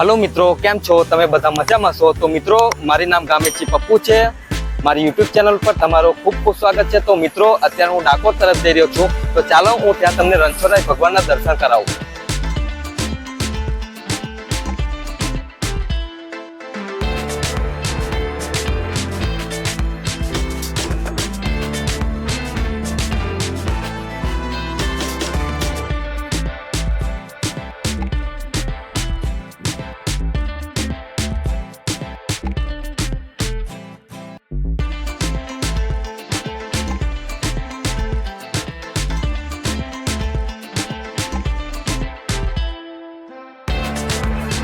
Hello મિત્રો, કેમ છો? તમે બધા મજામાં છો? તો મિત્રો, મારી નામ ગામેચી પપ્પુ છે. મારી યુટ્યુબ ચેનલ પર તમારો ખૂબ ખૂબ સ્વાગત છે. તો મિત્રો, અત્યારે હું ડાકોર તરફ જઈ રહ્યો છું. તો ચાલો, હું ત્યાં તમને રણછોડરાય ભગવાનના દર્શન કરાવું.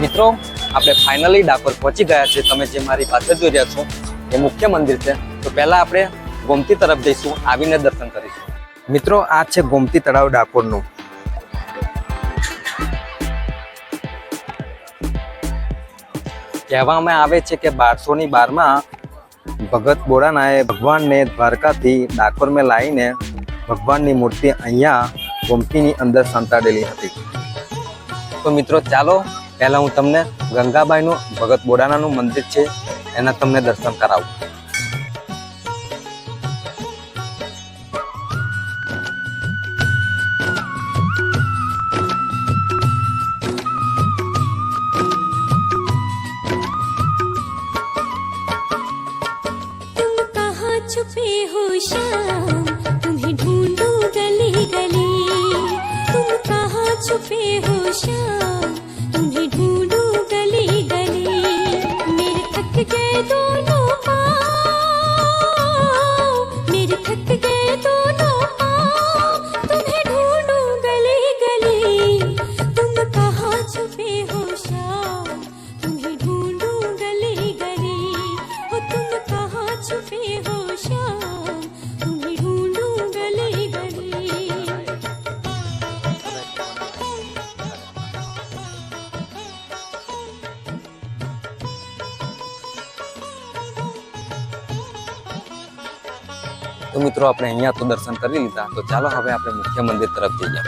મિત્રો, આપણે ફાઇનલી ડાકોર પહોંચી ગયા છે. તમે જે મારી પાસે જોઈ રહ્યા છો, એ મુખ્ય મંદિર છે. તો પહેલા આપણે ગોમતી તરફ જઈશું, આવીને દર્શન કરીશું. મિત્રો, આ છે ગોમતી તળાવ ડાકોરનું. કહેવામાં આવે છે કે બારસો ની બારમાં ભગત બોડાનાએ ભગવાનને દ્વારકાથી ડાકોરમાં લાવીને ભગવાનની મૂર્તિ અહીંયા ગોમતીની અંદર સંતાડેલી હતી. તો મિત્રો, ચાલો પહેલા હું તમને ગંગાબાઈનું ભગત બોડાનાનું મંદિર છે એના તમને દર્શન કરાવું तुम कहाँ छुपे हो श्याम तुम्हें ढूंढूं गली गली तुम कहाँ छुपे हो श्याम थे तू તો મિત્રો, આપણે અહીંયા તો દર્શન કરી લીધા. તો ચાલો હવે આપણે મુખ્ય મંદિર તરફ જઈએ.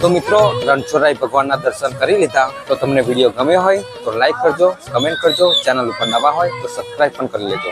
તો મિત્રો, રણછોડરાય ભગવાનના દર્શન કરી લીધા. તો તમને વીડિયો ગમ્યો હોય તો લાઈક કરજો કમેન્ટ કરજો. ચેનલ ઉપર નવા હોય તો સબસ્ક્રાઈબ પણ કરી લેજો.